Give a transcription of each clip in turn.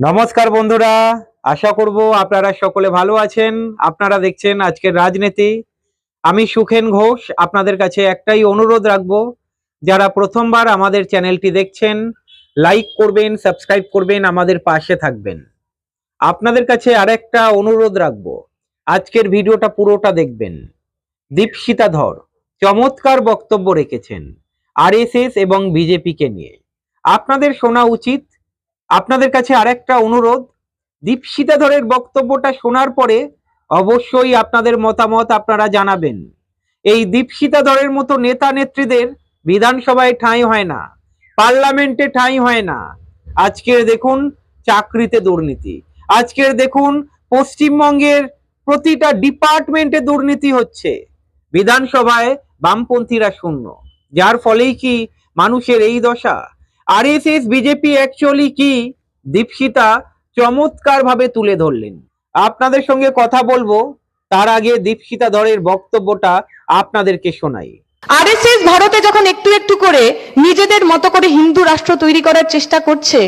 নমস্কার বন্ধুরা, আশা করব আপনারা সকলে ভালো আছেন। আপনারা দেখছেন আজকের রাজনীতি। আমি সুখেন ঘোষ, আপনাদের কাছে একটাই অনুরোধ রাখব, যারা প্রথমবার আমাদের চ্যানেলটি দেখছেন, লাইক করবেন, সাবস্ক্রাইব করবেন, আমাদের পাশে থাকবেন। আপনাদের কাছে আরেকটা অনুরোধ রাখব, আজকের ভিডিওটা পুরোটা দেখবেন। দীপশিতা ধর চমৎকার বক্তব্য রেখেছেন, আরএসএস এবং বিজেপিকে নিয়ে। আপনাদের শোনা উচিত আপনাদের কাছে আরেকটা অনুরোধ। দীপশিতা ধরের বক্তব্যটা শোনার পরে অবশ্যই আপনাদের মতামত আপনারা জানাবেন। এই দীপশিতা ধরের মতো নেতা নেত্রীদের বিধানসভায় ঠাঁই হয় না, পার্লামেন্টে ঠাঁই হয় না। আজকের দেখুন চাকরিতে দুর্নীতি। আজকের দেখুন পশ্চিমবঙ্গের প্রতিটা ডিপার্টমেন্টে দুর্নীতি হচ্ছে। বিধানসভায় বামপন্থীরা শূন্য। যার ফলেই কি মানুষের এই দশা? আরএসএস বিজেপি অ্যাকচুয়ালি কি? দীপশিতা চমৎকার ভাবে তুলে ধরলেন। আপনাদের সঙ্গে কথা বলব, তার আগে দীপশিতা ধরের বক্তব্যটা আপনাদেরকে শোনাই। আরএসএস ভারতে যখন একটু একটু করে নিজেদের মতো করে হিন্দু রাষ্ট্র তৈরি করার চেষ্টা করছে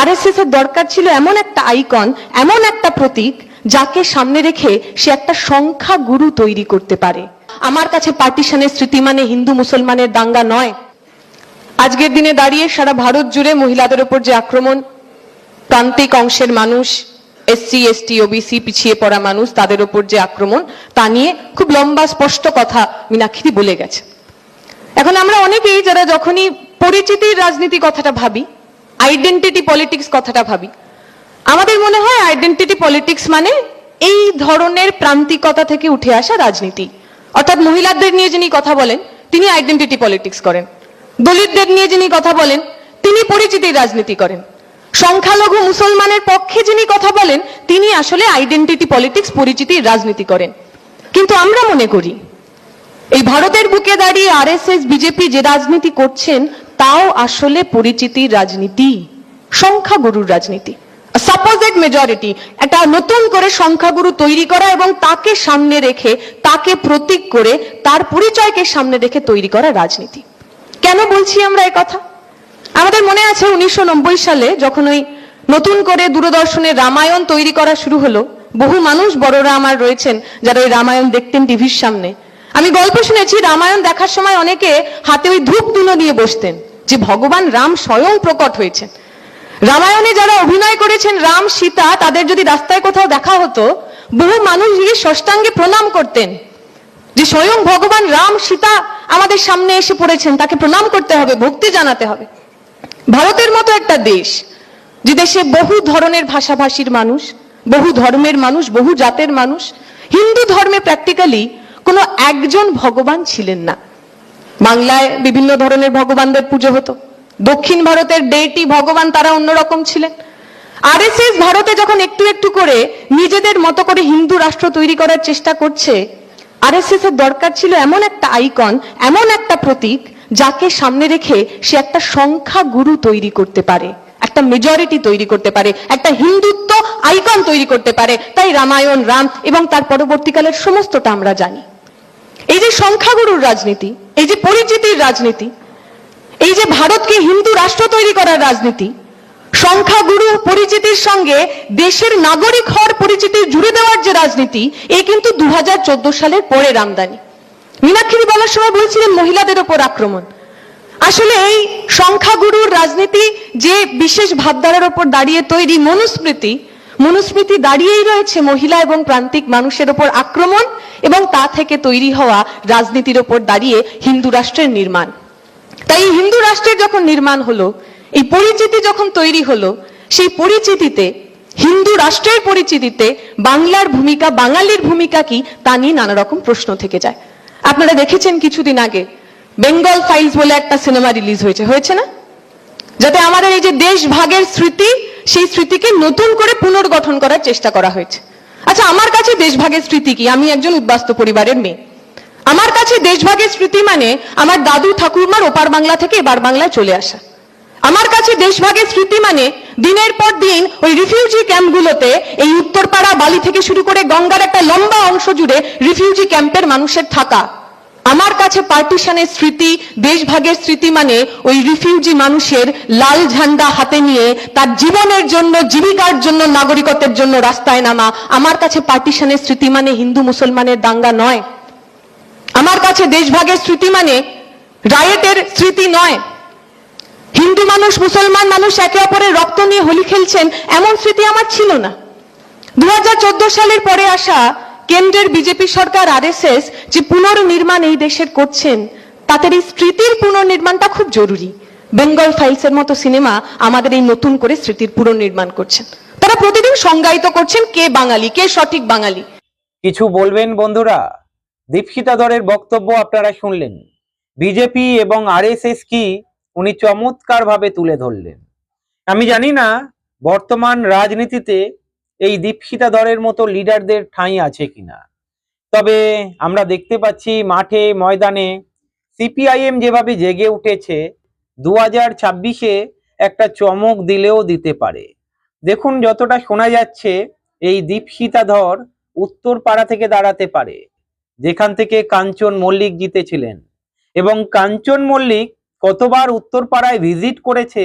আরএসএস এর দরকার ছিল এমন একটা আইকন এমন একটা প্রতীক, যাকে সামনে রেখে সে একটা সংখ্যা গুরু তৈরি করতে পারে। আমার কাছে পার্টিশনের স্মৃতি মানে হিন্দু মুসলমানের দাঙ্গা নয়। আজকের দিনে দাঁড়িয়ে সারা ভারত জুড়ে মহিলাদের উপর যে আক্রমণ, প্রান্তিক অংশের মানুষ, এসসি, এসটি, ওবিসি পিছিয়ে পড়া মানুষ, তাদের উপর যে আক্রমণ, তা নিয়ে খুব লম্বা, স্পষ্ট কথা মীনাক্ষী বলে গেছে। এখন আমরা অনেকেই যারা যখনই পরিচিতির রাজনীতি কথাটা ভাবি আইডেন্টিটি পলিটিক্স কথাটা ভাবি, আমাদের মনে হয় আইডেন্টিটি পলিটিক্স মানে এই ধরনের প্রান্তিকতা থেকে উঠে আসা রাজনীতি। অর্থাৎ মহিলাদের নিয়ে যিনি কথা বলেন, তিনি আইডেন্টিটি পলিটিক্স করেন। দলিতদের নিয়ে যিনি কথা বলেন, তিনি পরিচিতির রাজনীতি করেন। সংখ্যালঘু মুসলমানের পক্ষে যিনি কথা বলেন, তিনি আসলে আইডেন্টিটি পলিটিক্স পরিচিতি রাজনীতি করেন। কিন্তু আমরা মনে করি, এই ভারতের বুকে দাঁড়িয়ে আরএসএস, বিজেপি যে রাজনীতি করছেন, তাও আসলে পরিচিতির রাজনীতি, সংখ্যাগুরুর রাজনীতি। সাপোজেড মেজরিটি একটা নতুন করে সংখ্যাগুরু তৈরি করা এবং তাকে সামনে রেখে, তাকে প্রতীক করে, তার পরিচয়কে সামনে রেখে তৈরি করা রাজনীতি। কেন বলছি আমরা কথা? আমাদের মনে আছে উনিশশো সালে যখন ওই নতুন করে দূরদর্শনের রামায়ণ তৈরি করা শুরু হলো, বহু মানুষ বড়রা আমার রয়েছেন যারা ওই রামায়ণ দেখতেন টিভির সামনে। আমি গল্প শুনেছি, রামায়ণ দেখার সময় অনেকে হাতে ওই ধূপ ধুনো নিয়ে বসতেন যে ভগবান রাম স্বয়ং প্রকট হয়েছেন। রামায়ণে যারা অভিনয় করেছেন রাম, সীতা, তাদের যদি রাস্তায় কোথাও দেখা হতো, বহু মানুষ গিয়ে ষষ্ঠাঙ্গে প্রণাম করতেন। যে স্বয়ং ভগবান রাম, সীতা আমাদের সামনে এসে পড়েছেন, তাকে প্রণাম করতে হবে, ভক্তি জানাতে হবে। ভারতের মতো একটা দেশ, যে দেশে বহু ধরনের ভাষাভাষীর মানুষ, বহু ধর্মের মানুষ, বহু জাতের মানুষ, হিন্দু ধর্মে প্র্যাকটিক্যালি কোনো একজন ভগবান ছিলেন না। বাংলায় বিভিন্ন ধরনের ভগবানদের পুজো হতো। দক্ষিণ ভারতের ডেটি ভগবান তারা অন্যরকম ছিলেন। আরএসএস ভারতে যখন একটু একটু করে নিজেদের মতো করে হিন্দু রাষ্ট্র তৈরি করার চেষ্টা করছে আরএসএস এর দরকার ছিল এমন একটা আইকন এমন একটা প্রতীক যাকে সামনে রেখে সে একটা সংখ্যা গুরু তৈরি করতে পারে, একটা মেজরিটি তৈরি করতে পারে, একটা হিন্দুত্ব আইকন তৈরি করতে পারে। তাই রামায়ণ, রাম এবং তার পরবর্তীকালের সমস্তটা আমরা জানি। এই যে সংখ্যাগুরুর রাজনীতি, এই যে পরিচিতির রাজনীতি, এই যে ভারতকে হিন্দু রাষ্ট্র তৈরি করার রাজনীতি সংখ্যাগুরু পরিচিতির সঙ্গে দেশের নাগরিক হওয়ার পরিচিতি জুড়ে দেওয়ার যে রাজনীতি, এ কিন্তু দু সালের পরের আমদানি। মীনাক্ষী বলার সময় বলছিলেন মহিলাদের ওপর আক্রমণ। আসলে এই সংখ্যাগুরুর রাজনীতি যে বিশেষ ভাবধারার ওপর দাঁড়িয়ে তৈরি মনুস্মৃতি মনুস্মৃতি দাঁড়িয়েই রয়েছে মহিলা এবং প্রান্তিক মানুষের ওপর আক্রমণ এবং তা থেকে তৈরি হওয়া রাজনীতির ওপর দাঁড়িয়ে হিন্দু রাষ্ট্রের নির্মাণ। তাই হিন্দু রাষ্ট্রের যখন নির্মাণ হলো এই পরিচিতি যখন তৈরি হলো, সেই পরিচিতিতে, হিন্দু রাষ্ট্রের পরিচিতিতে বাংলার ভূমিকা, বাঙালির ভূমিকা কি, তা নিয়ে নানা রকম প্রশ্ন থেকে যায়। আপনারা দেখেছেন কিছুদিন আগে, বেঙ্গল ফাইলস বলে একটা সিনেমা রিলিজ হয়েছে হয়েছে না? যাতে আমাদের এই যে দেশ ভাগের স্মৃতি, সেই স্মৃতিকে নতুন করে পুনর্গঠন করার চেষ্টা করা হয়েছে। আচ্ছা আমার কাছে দেশভাগের স্মৃতি কি? আমি একজন উদ্বাস্ত পরিবারের মেয়ে। আমার কাছে দেশভাগের স্মৃতি মানে আমার দাদু ঠাকুরমার ওপার বাংলা থেকে এবার বাংলায় চলে আসা। আমার কাছে দেশভাগের স্মৃতি মানে দিনের পর দিন ওই রিফিউজি ক্যাম্পগুলোতে এই উত্তরপাড়া বালি থেকে শুরু করে গঙ্গার একটা লম্বা অংশ জুড়ে রিফিউজি ক্যাম্পের মানুষের থাকা। আমার কাছে পার্টিশনের স্মৃতি, দেশভাগের স্মৃতি মানে ওই রিফিউজি মানুষের লাল ঝান্ডা হাতে নিয়ে তার জীবনের জন্য, জীবিকার জন্য, নাগরিকত্বের জন্য রাস্তায় নামা। আমার কাছে পার্টিশনের স্মৃতি মানে হিন্দু মুসলমানের দাঙ্গা নয়। আমার কাছে দেশভাগের স্মৃতি মানে রায়েটের স্মৃতি নয়। হিন্দু মানুষ, মুসলমান মানুষ একে অপরের রক্ত নিয়ে হোলি খেলছেন, এমন স্মৃতি আমার ছিল না। দু হাজার চোদ্দ সালের পরে আসা কেন্দ্রের বিজেপি সরকার আরএসএস যে পুনর্নির্মাণ এই দেশের করছেন, তাদের এই স্মৃতির পুনর্নির্মাণটা খুব জরুরি। বেঙ্গল ফাইলসের মতো সিনেমা আমাদের এই নতুন করে স্মৃতির পুনর্নির্মাণ করছেন। তারা প্রতিদিন সংজ্ঞায়িত করছেন কে বাঙালি, কে সঠিক বাঙালি। কিছু বলবেন বন্ধুরা? দীপশিতা ধরের বক্তব্য আপনারা শুনলেন। বিজেপি এবং আরএসএস কি উনি চমৎকার ভাবে তুলে ধরলেন। আমি জানি না, বর্তমান রাজনীতিতে এই দীপশিতা ধরের মতো লিডারদের ঠাঁই আছে কিনা। তবে আমরা দেখতে পাচ্ছি মাঠে, ময়দানে সিপিআইএম যেভাবে জেগে উঠেছে দু হাজার ছাব্বিশে একটা চমক দিলেও দিতে পারে। দেখুন যতটা শোনা যাচ্ছে, এই দীপশিতা ধর উত্তর পাড়া থেকে দাঁড়াতে পারে। যেখান থেকে কাঞ্চন মল্লিক জিতেছিলেন। এবং কাঞ্চন মল্লিক কতবার উত্তরপাড়ায় ভিজিট করেছে,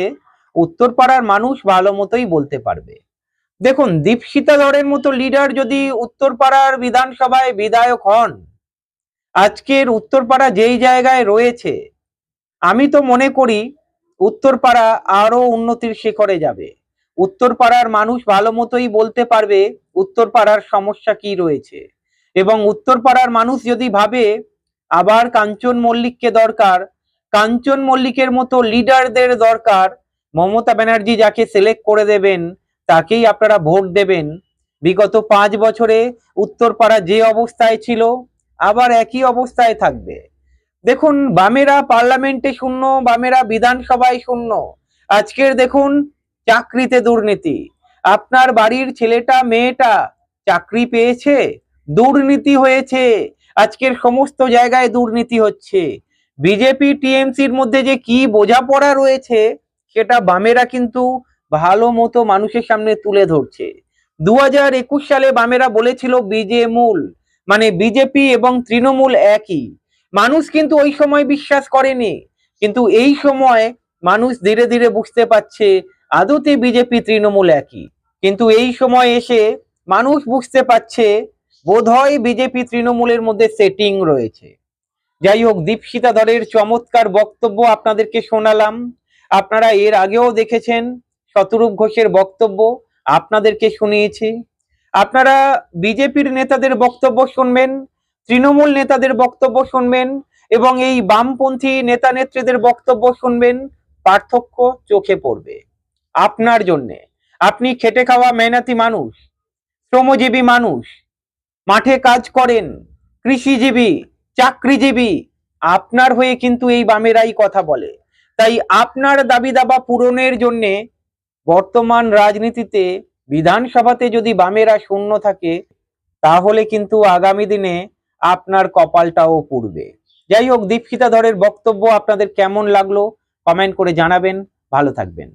উত্তরপাড়ার মানুষ ভালো মতোই বলতে পারবে। দেখুন, দীপশিতা ধরের মতো লিডার যদি উত্তরপাড়ার বিধানসভায় বিধায়ক হন, আজকের উত্তরপাড়া যেই জায়গায় রয়েছে, আমি তো মনে করি উত্তরপাড়া আরও উন্নতির শিখরে যাবে। উত্তরপাড়ার মানুষ ভালো মতোই বলতে পারবে উত্তরপাড়ার সমস্যা কি রয়েছে। এবং উত্তরপাড়ার মানুষ যদি ভাবে আবার কাঞ্চন মল্লিককে দরকার কাঞ্চন মল্লিকের মতো লিডারদের দরকার। মমতা ব্যানার্জি যাকে সিলেক্ট করে দেবেন, তাকেই আপনারা ভোট দেবেন। বিগত পাঁচ বছরে উত্তরপাড়া যে অবস্থায় ছিল, আবার একই অবস্থায় থাকবে। দেখুন, বামেরা পার্লামেন্টে শূন্য, বামেরা বিধানসভায় শূন্য। আজকের দেখুন, চাকরিতে দুর্নীতি। আপনার বাড়ির ছেলেটা, মেয়েটা চাকরি পেয়েছে, দুর্নীতি হয়েছে। আজকের সমস্ত জায়গায় দুর্নীতি হচ্ছে। বিজেপি টিএমসির মধ্যে যে কি বোঝাপড়া রয়েছে, সেটা বামেরা কিন্তু ভালো মতো মানুষের সামনে তুলে ধরছে। দু হাজার একুশ সালে বামেরা বলেছিল বিজে মূল মানে বিজেপি এবং তৃণমূল একই। মানুষ কিন্তু ওই সময় বিশ্বাস করেনি, কিন্তু এই সময় মানুষ ধীরে ধীরে বুঝতে পারছে আদতে বিজেপি তৃণমূল একই। কিন্তু এই সময় এসে মানুষ বুঝতে পারছে, বোধহয় বিজেপি তৃণমূলের মধ্যে সেটিং রয়েছে। যাই হোক দীপশিতা চমৎকার বক্তব্য আপনাদেরকে শোনালাম। আপনারা এর আগেও দেখেছেন শতরূপ ঘোষের বক্তব্য, আপনাদেরকে শুনিয়েছি। আপনারা বিজেপির নেতাদের বক্তব্য শুনবেন, তৃণমূল নেতাদের বক্তব্য শুনবেন, এবং এই বামপন্থী নেতা নেত্রীদের বক্তব্য শুনবেন, পার্থক্য চোখে পড়বে। আপনার জন্যে। আপনি খেটে খাওয়া মেহনতি মানুষ, শ্রমজীবী মানুষ, মাঠে কাজ করেন, কৃষিজীবী চাকরিজীবী, আপনার হয়ে কিন্তু এই বামেরাই কথা বলে। তাই আপনার দাবি দাবা পূরণের জন্যে বর্তমান রাজনীতিতে বিধানসভাতে যদি বামেরা শূন্য থাকে, তাহলে কিন্তু আগামী দিনে আপনার কপালটাও পুড়বে। যাই হোক দীপশিতা ধরের বক্তব্য আপনাদের কেমন লাগল, কমেন্ট করে জানাবেন। ভালো থাকবেন।